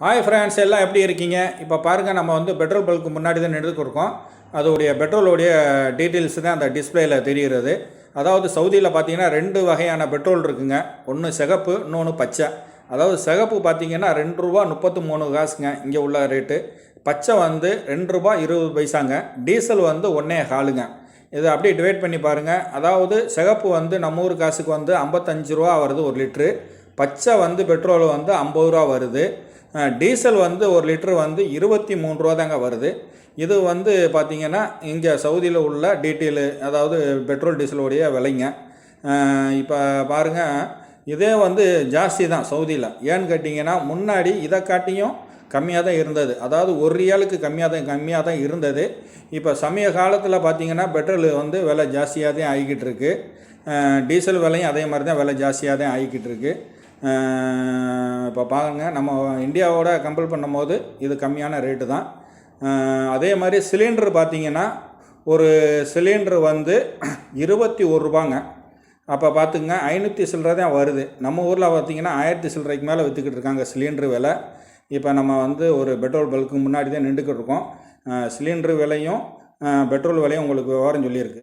Hi friends எல்லாம் எப்படி இருக்கீங்க? இப்போ பாருங்கள் நம்ம வந்து பெட்ரோல் பல்க்கு முன்னாடி தான் நின்றுக்கிருக்கோம் அதோடைய பெட்ரோலோடைய டீட்டெயில்ஸ் தான் அந்த டிஸ்பிளேயில் தெரிகிறது. அதாவது சவுதியில் பார்த்தீங்கன்னா ரெண்டு வகையான பெட்ரோல் இருக்குங்க. ஒன்று சிகப்பு இன்னொன்று பச்சை. அதாவது சிகப்பு பார்த்தீங்கன்னா ரெண்டு ரூபா முப்பத்து மூணு காசுங்க இங்கே உள்ள ரேட்டு பச்சை வந்து ரெண்டு ரூபா இருபது பைசாங்க. டீசல் வந்து ஒன்றே காலுங்க. இதை அப்படியே டிவைட் பண்ணி பாருங்கள் அதாவது சிகப்பு வந்து நம்ம ஊர் காசுக்கு வந்து ஐம்பத்தஞ்சு ரூபா வருது ஒரு லிட்ரு பச்சை வந்து பெட்ரோல் வந்து ஐம்பது ரூபா வருது. டீசல் வந்து ஒரு லிட்டர் வந்து இருபத்தி மூணு ரூபா தாங்க வருது. இது வந்து பார்த்திங்கன்னா இங்கே சவுதியில் உள்ள டீட்டெயிலு அதாவது பெட்ரோல் டீசலுடைய விலைங்க. இப்போ பாருங்கள் இதே வந்து ஜாஸ்தி தான் சவுதியில். ஏன்னு கேட்டிங்கன்னா முன்னாடி இதை காட்டியும் கம்மியாக தான் இருந்தது. அதாவது ஒரு ரியாலுக்கு கம்மியாக தான் கம்மியாக தான் இருந்தது. இப்போ சமய காலத்தில் பார்த்தீங்கன்னா பெட்ரோல் வந்து விலை ஜாஸ்தியாக தான் ஆகிக்கிட்டு இருக்குது டீசல் விலையும் அதே மாதிரி தான் விலை ஜாஸ்தியாக தான் ஆகிக்கிட்டு இருக்குது இப்போ பாருங்க நம்ம இந்தியாவோட கம்பேர் பண்ணும்போது இது கம்மியான ரேட்டு தான். அதே மாதிரி சிலிண்டர் பார்த்தீங்கன்னா ஒரு சிலிண்டர் வந்து இருபத்தி ஒரு ரூபாங்க. அப்போ பார்த்துங்க ஐநூற்றி சில்லரை தான் வருது. நம்ம ஊரில் பார்த்தீங்கன்னா ஆயிரத்தி சில்லறைக்கு மேலே விற்றுக்கிட்டு இருக்காங்க சிலிண்டர் விலை. இப்போ நம்ம வந்து ஒரு பெட்ரோல் பல்க்கு முன்னாடி தான் நின்றுக்கிட்டு இருக்கோம். சிலிண்டர் விலையும் பெட்ரோல் விலையும் உங்களுக்கு விவரம் சொல்லியிருக்கு.